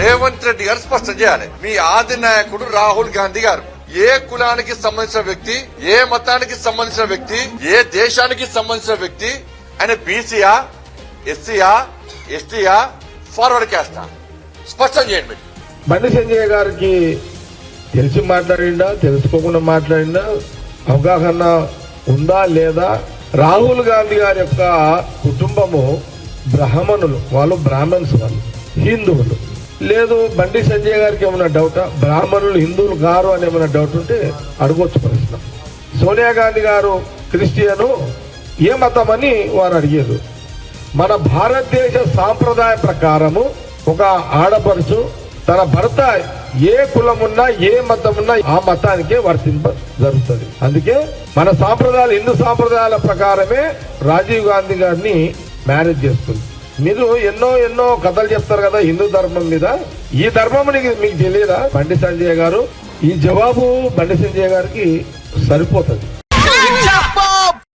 రేవంత్ రెడ్డి గారు స్పష్టం చేయాలి. మీ ఆది నాయకుడు రాహుల్ గాంధీ గారు. ఏ కులానికి సంబంధించిన వ్యక్తి ఏ మతానికి సంబంధించిన వ్యక్తి ఏ దేశానికి సంబంధించిన వ్యక్తి ఆయన బీసీయా ఎస్సీయా ఎస్టీయా ఫార్వర్డ్ క్యాస్టా స్పష్టం చేయండి మీరు. బండి సంజయ్ గారికి తెలిసి మాట్లాడిండా తెలుసుకోకుండా మాట్లాడిండా అవగాహన ఉందా లేదా? రాహుల్ గాంధీ గారి యొక్క కుటుంబము బ్రాహ్మణులు వాళ్ళు బ్రాహ్మణ్స్ వాళ్ళు హిందువులు. లేదు బండి సంజయ్ గారికి ఏమైనా డౌటా? బ్రాహ్మణులు హిందువులు గారు అని ఏమైనా డౌట్ ఉంటే అడగొచ్చు ప్రశ్న. సోనియా గాంధీ గారు క్రిస్టియను ఏ మతం అని వారు అడిగారు. మన భారతదేశ సాంప్రదాయ ప్రకారము ఒక ఆడపడుచు తన భర్త ఏ కులం ఉన్నా ఏ మతం ఉన్నా ఆ మతానికే వర్తింప జరుగుతుంది. అందుకే మన సాంప్రదాయాలు హిందూ సాంప్రదాయాల ప్రకారమే రాజీవ్ గాంధీ గారిని మ్యారేజ్ చేసుకుంది. మీరు ఎన్నో ఎన్నో కథలు చెప్తారు కదా హిందూ ధర్మం మీద. ఈ ధర్మం మీకు తెలియదా బండి సంజయ్ గారు. ఈ జవాబు బండి సంజయ్ గారికి సరిపోతుంది.